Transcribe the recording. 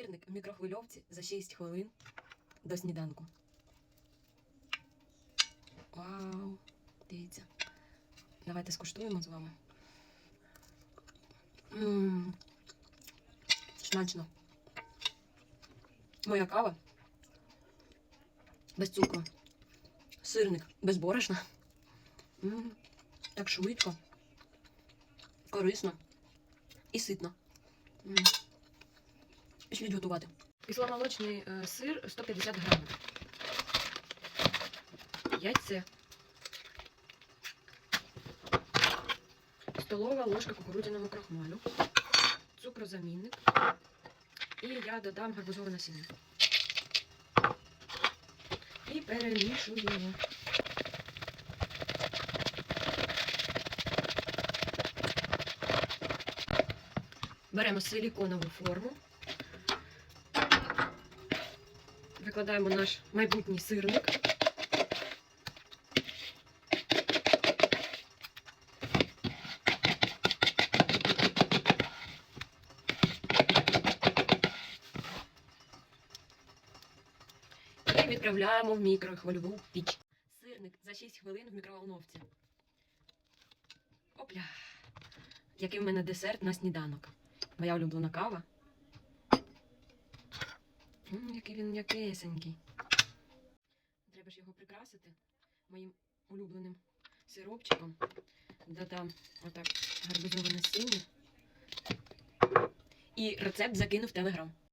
Сирник в мікрохвильовці за 6 хвилин до сніданку. Вау! Дивіться. Давайте скуштуємо з вами. Смачно. Моя кава. Без цукру. Сирник без борошна. Так швидко. Корисно. І ситно. М. Пішліть готувати. Кисломолочний е, сир 150 грамів. Яйце. Столова ложка кукурудзяного крахмалю. Цукрозамінник. І я додам гарбузове насіння. І перемішуємо. Беремо силіконову форму. Викладаємо наш майбутній сирник. І відправляємо в мікрохвильову піч. Сирник за 6 хвилин в мікроволновці. Опля. Який в мене десерт на сніданок. Моя улюблена кава. Який він м'якесенький. Треба ж його прикрасити моїм улюбленим сиропчиком. Додам отак гарбузове насіння. І рецепт закину в телеграм.